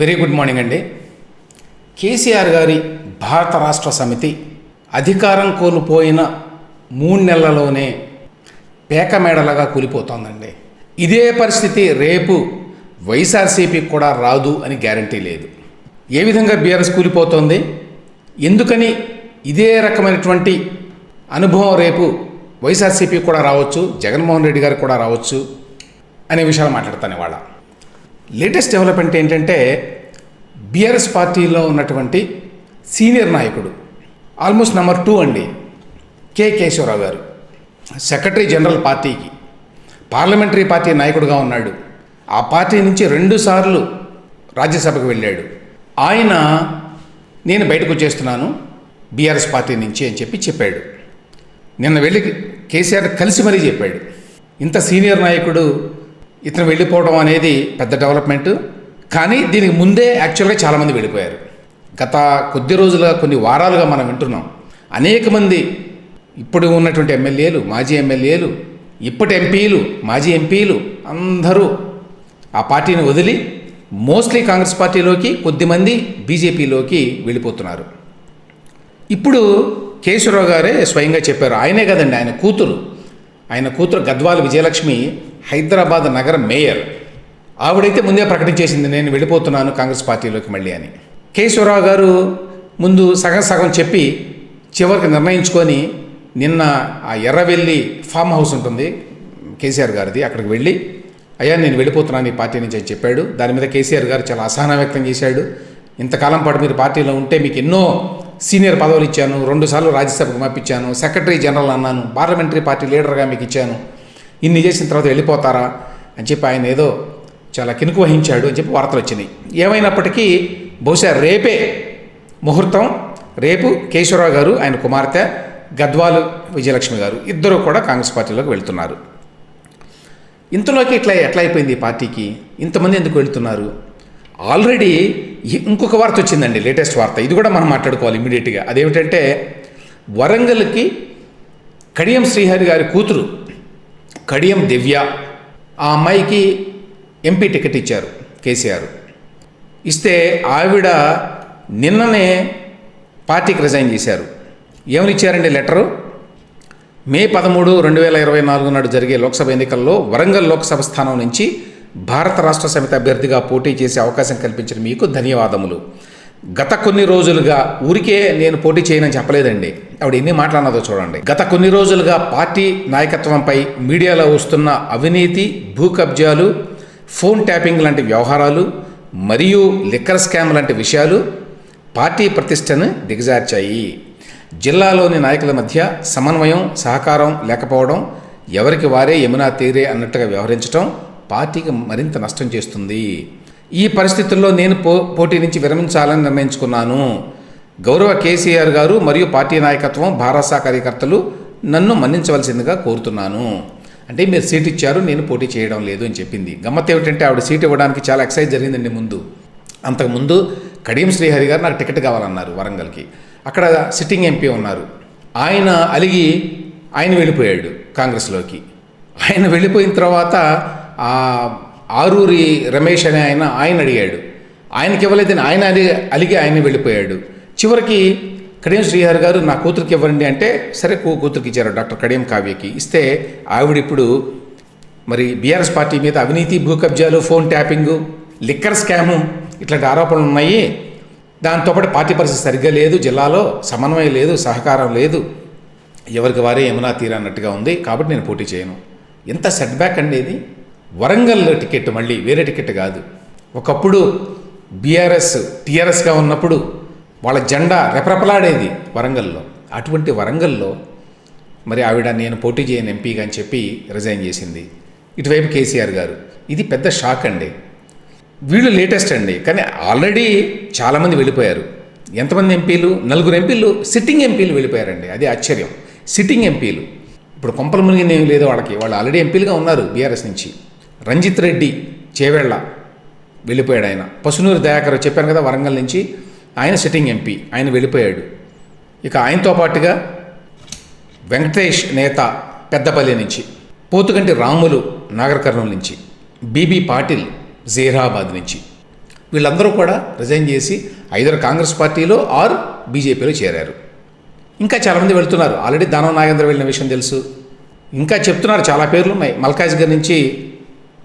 Very good morning అండి. కేసీఆర్ గారి భారత రాష్ట్ర సమితి అధికారం కోల్పోయిన మూడు నెలలలోనే పేక మేడలాగా కూలిపోతోందండి. ఇదే పరిస్థితి రేపు వైఎస్ఆర్సీపీకి కూడా రాదు అని గ్యారంటీ లేదు. ఏ విధంగా బీఆర్ఎస్ కూలిపోతోంది? ఎందుకని ఇదే రకమైనటువంటి అనుభవం రేపు వైఎస్ఆర్సీపీ కూడా రావచ్చు జగన్మోహన్ రెడ్డి గారికి కూడా రావచ్చు అనే విషయాలు మాట్లాడతాను ఇవాళ. లేటెస్ట్ డెవలప్మెంట్ ఏంటంటే బీఆర్ఎస్ పార్టీలో ఉన్నటువంటి సీనియర్ నాయకుడు ఆల్మోస్ట్ నెంబర్ టూ అండి కె కేశవరావు గారు. సెక్రటరీ జనరల్ పార్టీకి పార్లమెంటరీ పార్టీ నాయకుడుగా ఉన్నాడు. ఆ పార్టీ నుంచి రెండుసార్లు రాజ్యసభకు వెళ్ళాడు. ఆయన నేను బయటకు వచ్చేస్తున్నాను బీఆర్ఎస్ పార్టీ నుంచి అని చెప్పి చెప్పాడు. నిన్న వెళ్ళి కేసీఆర్ కలిసి మరీ చెప్పాడు. ఇంత సీనియర్ నాయకుడు ఇతను వెళ్ళిపోవడం అనేది పెద్ద డెవలప్మెంట్ కానీ దీనికి ముందే యాక్చువల్గా చాలామంది వెళ్ళిపోయారు. గత కొద్ది రోజులుగా కొన్ని వారాలుగా మనం వింటున్నాం. అనేక మంది ఇప్పుడు ఉన్నటువంటి ఎమ్మెల్యేలు మాజీ ఎమ్మెల్యేలు ఇప్పటి ఎంపీలు మాజీ ఎంపీలు అందరూ ఆ పార్టీని వదిలి మోస్ట్లీ కాంగ్రెస్ పార్టీలోకి కొద్దిమంది బీజేపీలోకి వెళ్ళిపోతున్నారు. ఇప్పుడు కేశవరావు గారే స్వయంగా చెప్పారు. ఆయనే కదండి ఆయన కూతురు. ఆయన కూతురు గద్వాల విజయలక్ష్మి హైదరాబాద్ నగర మేయర్. ఆవిడైతే ముందే ప్రకటించేసింది నేను వెళ్ళిపోతున్నాను కాంగ్రెస్ పార్టీలోకి మళ్ళీ అని. కేశవరావు గారు ముందు సగం సగం చెప్పి చివరికి నిర్ణయించుకొని నిన్న ఆ ఎర్రవెల్లి ఫామ్ హౌస్ ఉంటుంది కేసీఆర్ గారిది అక్కడికి వెళ్ళి అయ్యా నేను వెళ్ళిపోతున్నాను ఈ పార్టీ నుంచి అని చెప్పాడు. దాని మీద కేసీఆర్ గారు చాలా అసహనం వ్యక్తం చేశాడు. ఇంతకాలం పాటు మీరు పార్టీలో ఉంటే మీకు ఎన్నో సీనియర్ పదవులు ఇచ్చాను రెండుసార్లు రాజ్యసభకు పంపించాను సెక్రటరీ జనరల్ అన్నాను పార్లమెంటరీ పార్టీ లీడర్గా మీకు ఇచ్చాను. ఇన్ని చేసిన తర్వాత వెళ్ళిపోతారా? అని చెప్పి ఆయన ఏదో చాలా కినుకు వహించాడు అని చెప్పి వార్తలు వచ్చినాయి. ఏమైనప్పటికీ బహుశా రేపే ముహూర్తం రేపు కేశవరావు గారు ఆయన కుమార్తె గద్వాలు విజయలక్ష్మి గారు ఇద్దరు కూడా కాంగ్రెస్ పార్టీలోకి వెళ్తున్నారు. ఇంతలోకి ఇట్లా ఎట్లా అయిపోయింది ఈ పార్టీకి? ఇంతమంది ఎందుకు వెళ్తున్నారు? ఆల్రెడీ ఇంకొక వార్త వచ్చిందండి లేటెస్ట్ వార్త. ఇది కూడా మనం మాట్లాడుకోవాలి ఇమీడియట్గా అదేమిటంటే వరంగల్కి కడియం శ్రీహరి గారి కూతురు కడియం దివ్య ఆ అమ్మాయికి ఎంపీ టికెట్ ఇచ్చారు కేసీఆర్. ఇస్తే ఆవిడ నిన్ననే పార్టీకి రిజైన్ చేశారు. ఏమని ఇచ్చారండి లెటరు? మే పదమూడు రెండు వేల ఇరవై నాలుగు నాడు జరిగే లోక్సభ ఎన్నికల్లో వరంగల్ లోక్సభ స్థానం నుంచి భారత రాష్ట్ర సమితి అభ్యర్థిగా పోటీ చేసే అవకాశం కల్పించిన మీకు ధన్యవాదములు. గత కొన్ని రోజులుగా ఊరికే నేను పోటీ చేయనని చెప్పలేదండి. ఆవిడ ఎన్ని మాట్లాడినదో చూడండి. గత కొన్ని రోజులుగా పార్టీ నాయకత్వంపై మీడియాలో వస్తున్న అవినీతి భూ కబ్జాలు ఫోన్ ట్యాపింగ్ లాంటి వ్యవహారాలు మరియు లిక్కర్ స్కామ్ లాంటి విషయాలు పార్టీ ప్రతిష్టను దిగజార్చాయి. జిల్లాలోని నాయకుల మధ్య సమన్వయం సహకారం లేకపోవడం ఎవరికి వారే యమునా తీరే అన్నట్టుగా వ్యవహరించడం పార్టీకి మరింత నష్టం చేస్తుంది. ఈ పరిస్థితుల్లో నేను పో పోటీ నుంచి విరమించాలని నిర్ణయించుకున్నాను. గౌరవ కేసీఆర్ గారు మరియు పార్టీ నాయకత్వం భారసా కార్యకర్తలు నన్ను మన్నించవలసిందిగా కోరుతున్నాను. అంటే మీరు సీట్ ఇచ్చారు నేను పోటీ చేయడం లేదు అని చెప్పింది. గమ్మత్ ఏమిటంటే ఆవిడ సీట్ ఇవ్వడానికి చాలా ఎక్సైజ్ జరిగిందండి ముందు. అంతకుముందు కడియం శ్రీహరి గారు నాకు టికెట్ కావాలన్నారు వరంగల్కి. అక్కడ సిట్టింగ్ ఎంపీ ఉన్నారు. ఆయన అలిగి ఆయన వెళ్ళిపోయాడు కాంగ్రెస్లోకి. ఆయన వెళ్ళిపోయిన తర్వాత ఆరూరి రమేష్ అనే ఆయన ఆయన అడిగాడు. ఆయనకి ఇవ్వలేదని ఆయన అది అలిగి ఆయన వెళ్ళిపోయాడు. చివరికి కడియం శ్రీహరి గారు నా కూతురికి ఇవ్వండి అంటే సరే కూతురికి ఇచ్చారు డాక్టర్ కడియం కావ్యకి. ఇస్తే ఆవిడ ఇప్పుడు మరి బీఆర్ఎస్ పార్టీ మీద అవినీతి భూ కబ్జాలు ఫోన్ ట్యాపింగు లిక్కర్ స్కాము ఇట్లాంటి ఆరోపణలు ఉన్నాయి. దాంతోపాటు పార్టీ పరిస్థితి సరిగ్గా లేదు జిల్లాలో సమన్వయం లేదు సహకారం లేదు. ఎవరికి వారే యమునా తీర అన్నట్టుగా ఉంది. కాబట్టి నేను పోటీ చేయను. ఎంత సెట్ బ్యాక్ అండి ఇది. వరంగల్ టికెట్ మళ్ళీ వేరే టికెట్ కాదు. ఒకప్పుడు బీఆర్ఎస్ టీఆర్ఎస్గా ఉన్నప్పుడు వాళ్ళ జెండా రెపరెపలాడేది వరంగల్లో. అటువంటి వరంగల్లో మరి ఆవిడ నేను పోటీ చేయను ఎంపీగా అని చెప్పి రిజైన్ చేసింది. ఇటువైపు కేసీఆర్ గారు. ఇది పెద్ద షాక్ అండి. వీళ్ళు లేటెస్ట్ అండి. కానీ ఆల్రెడీ చాలామంది వెళ్ళిపోయారు. ఎంతమంది ఎంపీలు? నలుగురు ఎంపీలు సిట్టింగ్ ఎంపీలు వెళ్ళిపోయారండి. అది ఆశ్చర్యం. సిట్టింగ్ ఎంపీలు. ఇప్పుడు కొంపల మునిగింది ఏం లేదు వాళ్ళకి. వాళ్ళు ఆల్రెడీ ఎంపీలుగా ఉన్నారు బీఆర్ఎస్ నుంచి. రంజిత్ రెడ్డి చేవేళ్ళ వెళ్ళిపోయాడు ఆయన. పసునూరు దయాకర్ చెప్పాను కదా వరంగల్ నుంచి ఆయన సిట్టింగ్ ఎంపీ ఆయన వెళ్ళిపోయాడు. ఇక ఆయనతో పాటుగా వెంకటేష్ నేత పెద్దపల్లి నుంచి పోతుగంటి రాములు నాగర్ కర్నూలు నుంచి బీబీ పాటిల్ జీరాబాద్ నుంచి వీళ్ళందరూ కూడా రిజైన్ చేసి ఐదరు కాంగ్రెస్ పార్టీలో ఆర్ బీజేపీలో చేరారు. ఇంకా చాలామంది వెళ్తున్నారు. ఆల్రెడీ దానవ నాగేంద్ర వెళ్ళిన విషయం తెలుసు. ఇంకా చెప్తున్నారు చాలా పేర్లు ఉన్నాయి. మల్కాజ్ గారి నుంచి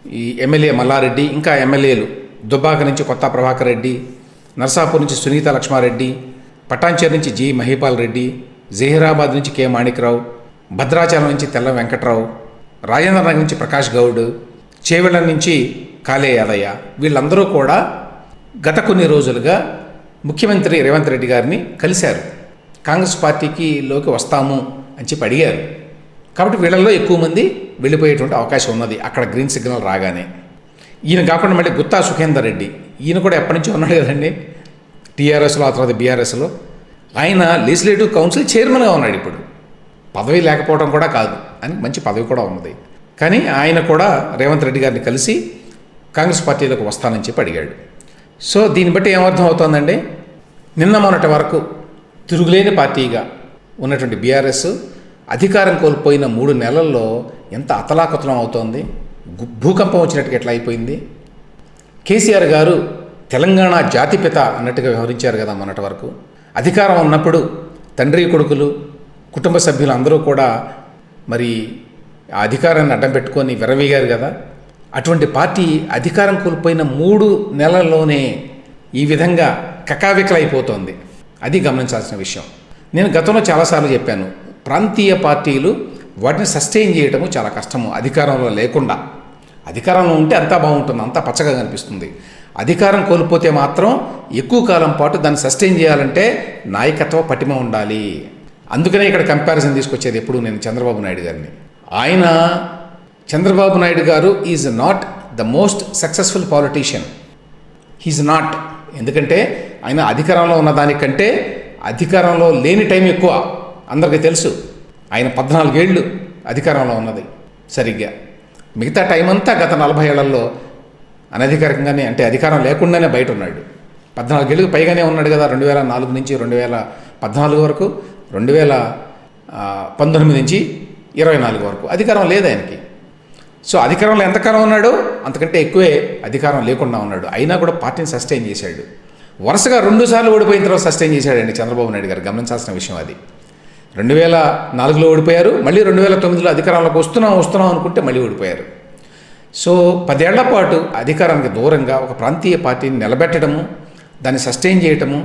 ఈ ఎమ్మెల్యే మల్లారెడ్డి ఇంకా ఎమ్మెల్యేలు దుబ్బాక నుంచి కొత్త ప్రభాకర్ రెడ్డి నర్సాపూర్ నుంచి సునీత లక్ష్మారెడ్డి పటాన్చేరు నుంచి జి మహిపాల్ రెడ్డి జహీరాబాద్ నుంచి కె మాణిక్రావు భద్రాచలం నుంచి తెల్ల వెంకట్రావు రాజేంద్ర నగర్ నుంచి ప్రకాష్ గౌడ్ చేవెళ్ళ నుంచి కాలే యాదయ్య వీళ్ళందరూ కూడా గత కొన్ని రోజులుగా ముఖ్యమంత్రి రేవంత్ రెడ్డి గారిని కలిశారు. కాంగ్రెస్ పార్టీకి లోకి వస్తాము అని చెప్పి అడిగారు. కాబట్టి వీళ్ళల్లో ఎక్కువ మంది వెళ్ళిపోయేటువంటి అవకాశం ఉన్నది. అక్కడ గ్రీన్ సిగ్నల్ రాగానే. ఈయన కాకుండా మళ్ళీ గుత్తా సుఖేందర్ రెడ్డి. ఈయన కూడా ఎప్పటి నుంచి ఉన్నాడు కదండి. టీఆర్ఎస్లో ఆ తర్వాత బీఆర్ఎస్లో. ఆయన లెజిస్లేటివ్ కౌన్సిల్ చైర్మన్గా ఉన్నాడు ఇప్పుడు. పదవి లేకపోవడం కూడా కాదు. అని మంచి పదవి కూడా ఉన్నది. కానీ ఆయన కూడా రేవంత్ రెడ్డి గారిని కలిసి కాంగ్రెస్ పార్టీలోకి వస్తానని చెప్పి అడిగాడు. సో దీన్ని బట్టి ఏమర్థం అవుతోందండి నిన్న మొన్నటి వరకు తిరుగులేని పార్టీగా ఉన్నటువంటి బీఆర్ఎస్ అధికారం కోల్పోయిన మూడు నెలల్లో ఎంత అతలాకుతలం అవుతోంది? భూకంపం వచ్చినట్టుగా ఎట్లా అయిపోయింది? కేసీఆర్ గారు తెలంగాణ జాతిపిత అన్నట్టుగా వ్యవహరించారు కదా మొన్నటి వరకు. అధికారం ఉన్నప్పుడు తండ్రి కొడుకులు కుటుంబ సభ్యులు అందరూ కూడా మరి ఆ అధికారాన్ని అడ్డం పెట్టుకొని విరవీగారు కదా. అటువంటి పార్టీ అధికారం కోల్పోయిన మూడు నెలల్లోనే ఈ విధంగా కకావికలైపోతోంది. అది గమనించాల్సిన విషయం. నేను గతంలో చాలాసార్లు చెప్పాను ప్రాంతీయ పార్టీలు వాటిని సస్టైన్ చేయటము చాలా కష్టము అధికారంలో లేకుండా. అధికారంలో ఉంటే అంతా బాగుంటుంది అంతా పచ్చగా కనిపిస్తుంది. అధికారం కోల్పోతే మాత్రం ఎక్కువ కాలం పాటు దాన్ని సస్టైన్ చేయాలంటే నాయకత్వ పటిమ ఉండాలి. అందుకనే ఇక్కడ కంపారిజన్ తీసుకొచ్చేది ఎప్పుడు నేను చంద్రబాబు నాయుడు గారిని. ఆయన చంద్రబాబు నాయుడు గారు is not the most successful politician. He's not. ఎందుకంటే ఆయన అధికారంలో ఉన్న దానికంటే అధికారంలో లేని టైం ఎక్కువ. అందరికీ తెలుసు. ఆయన పద్నాలుగేళ్ళు అధికారంలో ఉన్నది సరిగ్గా. మిగతా టైం అంతా గత నలభై ఏళ్ళలో అనధికారికంగానే అంటే అధికారం లేకుండానే బయట ఉన్నాడు పద్నాలుగేళ్ళకి పైగానే ఉన్నాడు కదా రెండు వేల నాలుగు నుంచి రెండు వేల పద్నాలుగు వరకు రెండు వేల పంతొమ్మిది నుంచి ఇరవై నాలుగు వరకు. అధికారం లేదు ఆయనకి. సో అధికారంలో ఎంతకాలం ఉన్నాడో? అంతకంటే ఎక్కువే అధికారం లేకుండా ఉన్నాడు. అయినా కూడా పార్టీని సస్టైన్ చేశాడు. వరుసగా రెండుసార్లు ఓడిపోయిన తర్వాత సస్టైన్ చేశాడండి చంద్రబాబు నాయుడు గారు. గమనించాల్సిన విషయం అది. రెండు వేల నాలుగులో ఓడిపోయారు మళ్ళీ రెండు వేల తొమ్మిదిలో అధికారంలోకి వస్తున్నాం వస్తున్నాం అనుకుంటే మళ్ళీ ఓడిపోయారు. సో పదేళ్ళ పాటు అధికారానికి దూరంగా ఒక ప్రాంతీయ పార్టీని నిలబెట్టడము దాన్ని సస్టైన్ చేయటము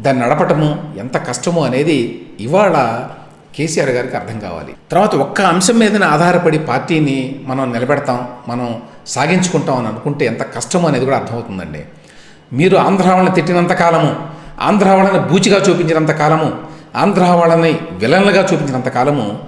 దాన్ని నడపటము ఎంత కష్టమో అనేది ఇవాళ కేసీఆర్ గారికి అర్థం కావాలి. తర్వాత ఒక్క అంశం మీదనే ఆధారపడి పార్టీని మనం నిలబెడతాం మనం సాగించుకుంటాం అని అనుకుంటే ఎంత కష్టమో అనేది కూడా అర్థమవుతుందండి. మీరు ఆంధ్ర తిట్టినంత కాలము ఆంధ్ర బూచిగా చూపించినంత కాలము ఆంధ్ర వాళ్ళని విలన్లుగా చూపించినంత కాలము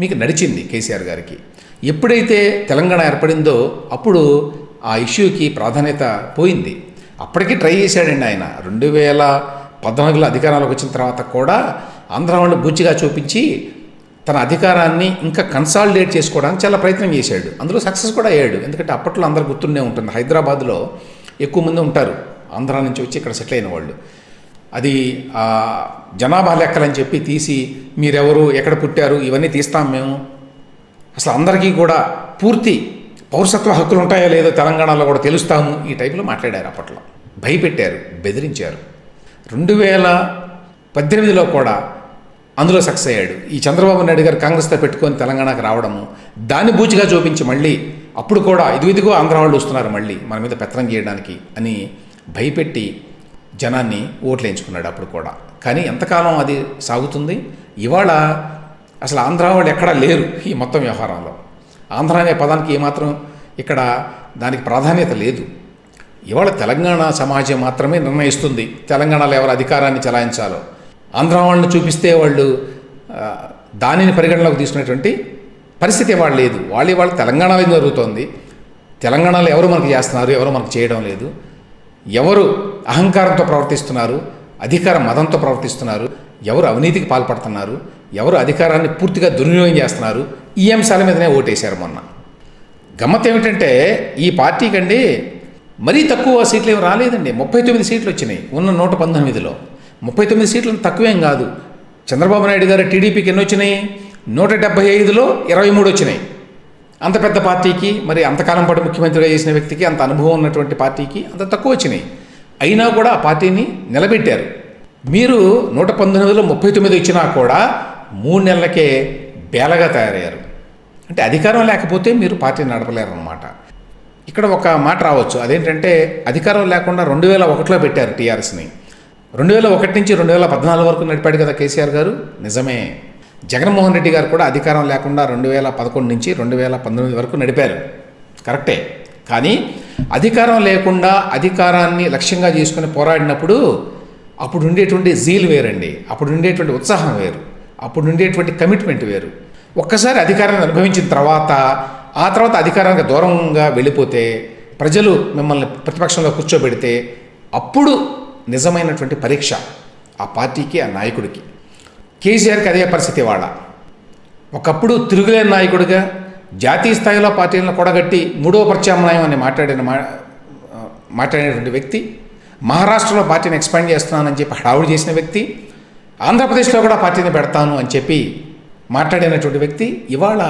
మీకు నడిచింది కేసీఆర్ గారికి. ఎప్పుడైతే తెలంగాణ ఏర్పడిందో అప్పుడు ఆ ఇష్యూకి ప్రాధాన్యత పోయింది. అప్పటికి ట్రై చేశాడండి ఆయన. రెండు వేల పద్నాలుగులో అధికారంలోకి వచ్చిన తర్వాత కూడా ఆంధ్ర వాళ్ళు బూచిగా చూపించి తన అధికారాన్ని ఇంకా కన్సాలిడేట్ చేసుకోవడానికి చాలా ప్రయత్నం చేశాడు. అందులో సక్సెస్ కూడా అయ్యాడు. ఎందుకంటే అప్పట్లో అందరు గుర్తుండే ఉంటుంది. హైదరాబాద్లో ఎక్కువ మంది ఉంటారు. ఆంధ్ర నుంచి వచ్చి ఇక్కడ సెటిల్ అయిన వాళ్ళు. అది జనాభా లెక్కలని చెప్పి తీసి మీరెవరు? ఎక్కడ పుట్టారు? ఇవన్నీ తీస్తాం మేము. అసలు అందరికీ కూడా పూర్తి పౌరసత్వ హక్కులు ఉంటాయో లేదో తెలంగాణలో కూడా తెలుస్తాము. ఈ టైపులో మాట్లాడారు అప్పట్లో. భయపెట్టారు బెదిరించారు. రెండు వేల పద్దెనిమిదిలో కూడా అందులో సక్సెస్ అయ్యాడు. ఈ చంద్రబాబు నాయుడు గారు కాంగ్రెస్తో పెట్టుకొని తెలంగాణకు రావడము దాన్ని బూచిగా చూపించి మళ్ళీ అప్పుడు కూడా ఇదిగో ఇదిగో ఆంధ్ర వాళ్ళు వస్తున్నారు మళ్ళీ మన మీద పెత్తనం చేయడానికి అని భయపెట్టి జనాన్ని ఓట్లు వేయించుకున్నాడు అప్పుడు కూడా. కానీ ఎంతకాలం అది సాగుతుంది? ఇవాళ అసలు ఆంధ్ర వాళ్ళు ఎక్కడా లేరు ఈ మొత్తం వ్యవహారంలో. ఆంధ్ర అనే పదానికి ఏమాత్రం ఇక్కడ దానికి ప్రాధాన్యత లేదు. ఇవాళ తెలంగాణ సమాజం మాత్రమే నిర్ణయిస్తుంది తెలంగాణలో ఎవరు అధికారాన్ని చలాయించాలో. ఆంధ్ర వాళ్ళని చూపిస్తే వాళ్ళు దానిని పరిగణలోకి తీసుకునేటువంటి పరిస్థితి వాళ్ళు లేదు. వాళ్ళు ఇవాళ తెలంగాణలో జరుగుతోంది. తెలంగాణలో ఎవరు మనకు చేస్తున్నారు ఎవరు మనకు చేయడం లేదు. ఎవరు అహంకారంతో ప్రవర్తిస్తున్నారు అధికార మదంతో ప్రవర్తిస్తున్నారు ఎవరు అవినీతికి పాల్పడుతున్నారు ఎవరు అధికారాన్ని పూర్తిగా దుర్వినియోగం చేస్తున్నారు ఈ అంశాల మీదనే ఓటేశారు మొన్న. గమ్మత్ ఏమిటంటే ఈ పార్టీ కండి మరీ తక్కువ సీట్లు ఏమి రాలేదండి. ముప్పై తొమ్మిది సీట్లు వచ్చినాయి ఉన్న నూట పంతొమ్మిదిలో. ముప్పై తొమ్మిది సీట్లు తక్కువేం కాదు. చంద్రబాబు నాయుడు గారు టీడీపీకి ఎన్ని వచ్చినాయి? నూట డెబ్బై ఐదులో ఇరవై మూడు వచ్చినాయి. అంత పెద్ద పార్టీకి మరి అంతకాలం పాటు ముఖ్యమంత్రిగా చేసిన వ్యక్తికి అంత అనుభవం ఉన్నటువంటి పార్టీకి అంత తక్కువ వచ్చినాయి. అయినా కూడా ఆ పార్టీని నిలబెట్టారు. మీరు నూట పంతొమ్మిదిలో ముప్పై తొమ్మిది ఇచ్చినా కూడా మూడు నెలలకే బేలగా తయారయ్యారు. అంటే అధికారం లేకపోతే మీరు పార్టీని నడపలేరు అనమాట ఇక్కడ ఒక మాట రావచ్చు. అదేంటంటే అధికారం లేకుండా రెండు వేల ఒకటిలో పెట్టారు టీఆర్ఎస్ని. రెండు వేల ఒకటి నుంచి రెండు వేల పద్నాలుగు వరకు నడిపాడు కదా కేసీఆర్ గారు? నిజమే. జగన్మోహన్ రెడ్డి గారు కూడా అధికారం లేకుండా రెండు వేల పదకొండు నుంచి రెండు వేల పంతొమ్మిది వరకు నడిపారు. కరెక్టే. కానీ అధికారం లేకుండా అధికారాన్ని లక్ష్యంగా చేసుకుని పోరాడినప్పుడు అప్పుడు ఉండేటువంటి జీల్ వేరండి. అప్పుడు ఉండేటువంటి ఉత్సాహం వేరు. అప్పుడు ఉండేటువంటి కమిట్మెంట్ వేరు. ఒక్కసారి అధికారాన్ని అనుభవించిన తర్వాత ఆ తర్వాత అధికారానికి దూరంగా వెళ్ళిపోతే ప్రజలు మిమ్మల్ని ప్రతిపక్షంలో కూర్చోబెడితే అప్పుడు నిజమైనటువంటి పరీక్ష ఆ పార్టీకి ఆ నాయకుడికి. కేసీఆర్కి అదే పరిస్థితి వాళ్ళ. ఒకప్పుడు తిరుగులేని నాయకుడిగా జాతీయ స్థాయిలో పార్టీలను కూడగట్టి మూడవ ప్రత్యామ్నాయం అని మాట్లాడిన మా మాట్లాడినటువంటి వ్యక్తి మహారాష్ట్రలో పార్టీని ఎక్స్పాండ్ చేస్తున్నానని చెప్పి హడావుడి చేసిన వ్యక్తి ఆంధ్రప్రదేశ్లో కూడా పార్టీని పెడతాను అని చెప్పి మాట్లాడినటువంటి వ్యక్తి ఇవాళ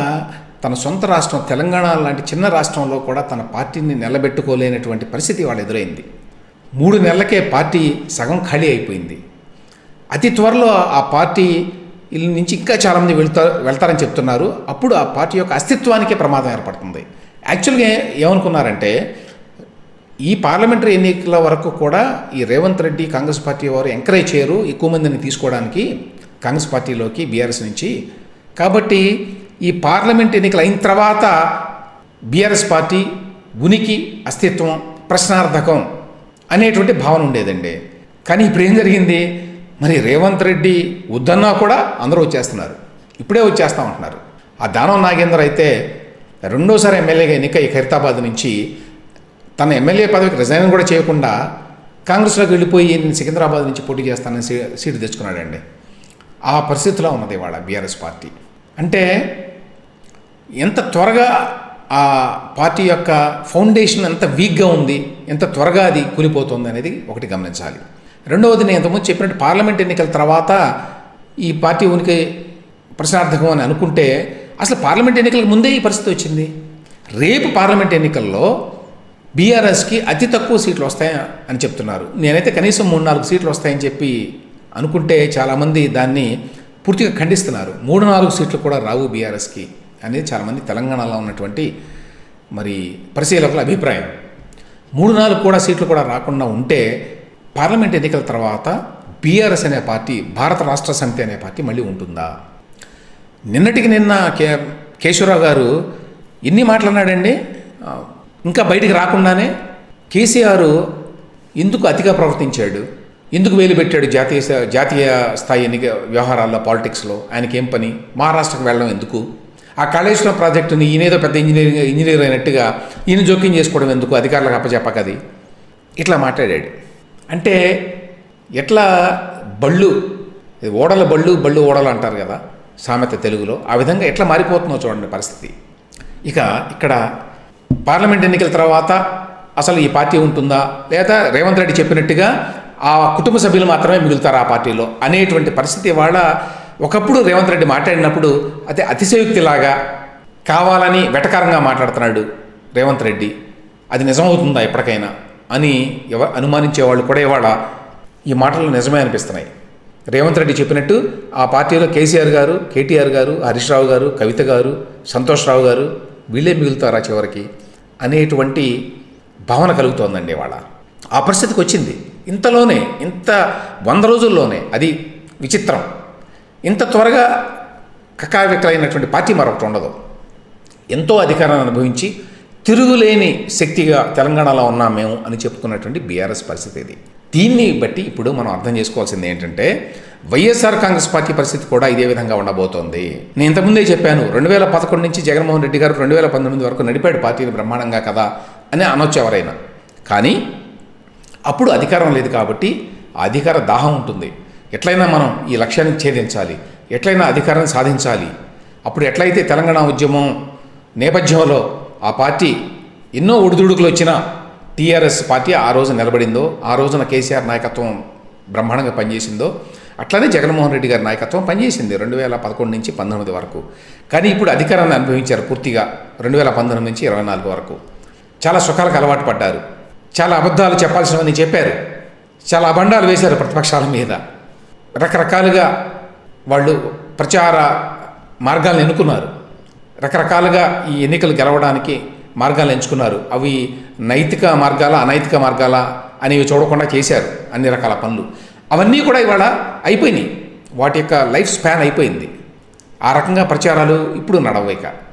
తన సొంత రాష్ట్రం తెలంగాణ లాంటి చిన్న రాష్ట్రంలో కూడా తన పార్టీని నిలబెట్టుకోలేనటువంటి పరిస్థితి వాళ్ళు ఎదురైంది. మూడు నెలలకే పార్టీ సగం ఖాళీ అయిపోయింది. అతి త్వరలో ఆ పార్టీ నుంచి ఇంకా చాలామంది వెళ్తారు వెళ్తారని చెప్తున్నారు. అప్పుడు ఆ పార్టీ యొక్క అస్తిత్వానికే ప్రమాదం ఏర్పడుతుంది. యాక్చువల్గా ఏమనుకున్నారంటే ఈ పార్లమెంటరీ ఎన్నికల వరకు కూడా ఈ రేవంత్ రెడ్డి కాంగ్రెస్ పార్టీ వారు ఎంకరేజ్ చేయరు ఎక్కువ మందిని తీసుకోవడానికి కాంగ్రెస్ పార్టీలోకి బీఆర్ఎస్ నుంచి. కాబట్టి ఈ పార్లమెంట్ ఎన్నికలు అయిన తర్వాత బీఆర్ఎస్ పార్టీ ఉనికి అస్తిత్వం ప్రశ్నార్థకం అనేటువంటి భావన ఉండేదండి. కానీ ఇప్పుడు ఏం జరిగింది? మరి రేవంత్ రెడ్డి వద్దన్నా కూడా అందరూ వచ్చేస్తున్నారు. ఇప్పుడే వచ్చేస్తామంటున్నారు ఆ దానం నాగేంద్ర అయితే రెండోసారి ఎమ్మెల్యేగా ఎన్నిక ఈ ఖైరతాబాద్ నుంచి తన ఎమ్మెల్యే పదవికి రిజైన్ కూడా చేయకుండా కాంగ్రెస్లోకి వెళ్ళిపోయి నేను సికింద్రాబాద్ నుంచి పోటీ చేస్తానని సీటు తెచ్చుకున్నాడండి. ఆ పరిస్థితిలో ఉన్నది ఇవాళ బీఆర్ఎస్ పార్టీ. అంటే ఎంత త్వరగా ఆ పార్టీ యొక్క ఫౌండేషన్ ఎంత వీక్గా ఉంది ఎంత త్వరగా అది కూలిపోతుంది అనేది ఒకటి గమనించాలి. రెండవది నేను ఇంతకుముందు చెప్పినట్టు పార్లమెంట్ ఎన్నికల తర్వాత ఈ పార్టీ ఉనికి ప్రశ్నార్థకం అని అనుకుంటే అసలు పార్లమెంట్ ఎన్నికలకు ముందే ఈ పరిస్థితి వచ్చింది. రేపు పార్లమెంట్ ఎన్నికల్లో బీఆర్ఎస్కి అతి తక్కువ సీట్లు వస్తాయి అని చెప్తున్నారు. నేనైతే కనీసం మూడు నాలుగు సీట్లు వస్తాయని చెప్పి అనుకుంటే చాలామంది దాన్ని పూర్తిగా ఖండిస్తున్నారు. మూడు నాలుగు సీట్లు కూడా రావు బీఆర్ఎస్కి అనేది చాలామంది తెలంగాణలో ఉన్నటువంటి మరి పరిశీలకుల అభిప్రాయం. మూడు నాలుగు కూడా సీట్లు కూడా రాకుండా ఉంటే పార్లమెంట్ ఎన్నికల తర్వాత బీఆర్ఎస్ అనే పార్టీ భారత రాష్ట్ర సమితి అనే పార్టీ మళ్ళీ ఉంటుందా? నిన్నటికి నిన్న కే కేశవరావు గారు ఎన్ని మాట్లాడినాడండి? ఇంకా బయటికి రాకుండానే కేసీఆర్ ఎందుకు అతిగా ప్రవర్తించాడు? ఎందుకు వేలు పెట్టాడు జాతీయ జాతీయ స్థాయి ఎన్నిక వ్యవహారాల్లో పాలిటిక్స్లో? ఆయనకి ఏం పని మహారాష్ట్రకు వెళ్ళడం ఎందుకు? ఆ కాళేశ్వరం ప్రాజెక్టుని ఈయనేదో పెద్ద ఇంజనీరింగ్ ఇంజనీర్ అయినట్టుగా ఈయన జోక్యం చేసుకోవడం ఎందుకు? అధికారులకు అప్పచెప్పకది ఇట్లా మాట్లాడాడు. అంటే ఎట్లా బళ్ళు ఓడల బళ్ళు బళ్ళు ఓడలు అంటారు కదా సామెత తెలుగులో ఆ విధంగా ఎట్లా మారిపోతుందో చూడండి పరిస్థితి. ఇక ఇక్కడ పార్లమెంట్ ఎన్నికల తర్వాత అసలు ఈ పార్టీ ఉంటుందా? లేదా రేవంత్ రెడ్డి చెప్పినట్టుగా ఆ కుటుంబ సభ్యులు మాత్రమే మిగులుతారు ఆ పార్టీలో అనేటువంటి పరిస్థితి వాళ్ళ ఒకప్పుడు రేవంత్ రెడ్డి మాట్లాడినప్పుడు అదే అతిశయోక్తిలాగా కావాలని వెటకారంగా మాట్లాడుతున్నాడు రేవంత్ రెడ్డి. అది నిజమవుతుందా ఎప్పటికైనా? అని ఎవ అనుమానించే వాళ్ళు కూడా ఇవాళ ఈ మాటలు నిజమే అనిపిస్తున్నాయి. రేవంత్ రెడ్డి చెప్పినట్టు ఆ పార్టీలో కేసీఆర్ గారు కేటీఆర్ గారు హరీష్ రావు గారు కవిత గారు సంతోష్ రావు గారు వీళ్ళే మిగులుతారా చివరికి అనేటువంటి భావన కలుగుతోందండి ఇవాళ. ఆ పరిస్థితికి వచ్చింది. ఇంతలోనే ఇంత వంద రోజుల్లోనే అది విచిత్రం. ఇంత త్వరగా కకావికలైనటువంటి పార్టీ మరొకటి ఉండదు. ఎంతో అధికారాన్ని అనుభవించి తిరుగులేని శక్తిగా తెలంగాణలో ఉన్నాం మేము అని చెప్పుకున్నటువంటి బీఆర్ఎస్ పరిస్థితి ఇది. దీన్ని బట్టి ఇప్పుడు మనం అర్థం చేసుకోవాల్సింది ఏంటంటే వైఎస్ఆర్ కాంగ్రెస్ పార్టీ పరిస్థితి కూడా ఇదే విధంగా ఉండబోతోంది. నేను ఇంతకుముందే చెప్పాను రెండు వేల పదకొండు నుంచి జగన్మోహన్ రెడ్డి గారు రెండు వేల పంతొమ్మిది వరకు నడిపాడు పార్టీని బ్రహ్మాండంగా కదా అని అనొచ్చు ఎవరైనా. కానీ అప్పుడు అధికారం లేదు కాబట్టి ఆ అధికార దాహం ఉంటుంది. ఎట్లయినా మనం ఈ లక్ష్యాన్ని ఛేదించాలి ఎట్లయినా అధికారాన్ని సాధించాలి. అప్పుడు ఎట్లయితే తెలంగాణ ఉద్యమం నేపథ్యంలో ఆ పార్టీ ఎన్నో ఒడిదుడుకులు వచ్చినా టీఆర్ఎస్ పార్టీ ఆ రోజు నిలబడిందో ఆ రోజున కేసీఆర్ నాయకత్వం బ్రహ్మాండంగా పనిచేసిందో అట్లనే జగన్మోహన్ రెడ్డి గారి నాయకత్వం పనిచేసింది రెండు వేల పదకొండు నుంచి పంతొమ్మిది వరకు. కానీ ఇప్పుడు అధికారాన్ని అనుభవించారు పూర్తిగా రెండు వేల పంతొమ్మిది నుంచి ఇరవై నాలుగు వరకు. చాలా సుఖాలకు అలవాటు పడ్డారు. చాలా అబద్ధాలు చెప్పాల్సినవని చెప్పారు. చాలా అబండాలు వేశారు ప్రతిపక్షాల మీద. రకరకాలుగా వాళ్ళు ప్రచార మార్గాలను ఎన్నుకున్నారు. రకరకాలుగా ఈ ఎన్నికలు గెలవడానికి మార్గాలు ఎంచుకున్నారు. అవి నైతిక మార్గాల అనైతిక మార్గాల అనేవి చూడకుండా చేశారు అన్ని రకాల పనులు. అవన్నీ కూడా ఇవాళ అయిపోయినాయి. వాటి యొక్క లైఫ్ స్పాన్ అయిపోయింది. ఆ రకంగా ప్రచారాలు ఇప్పుడు నడవైక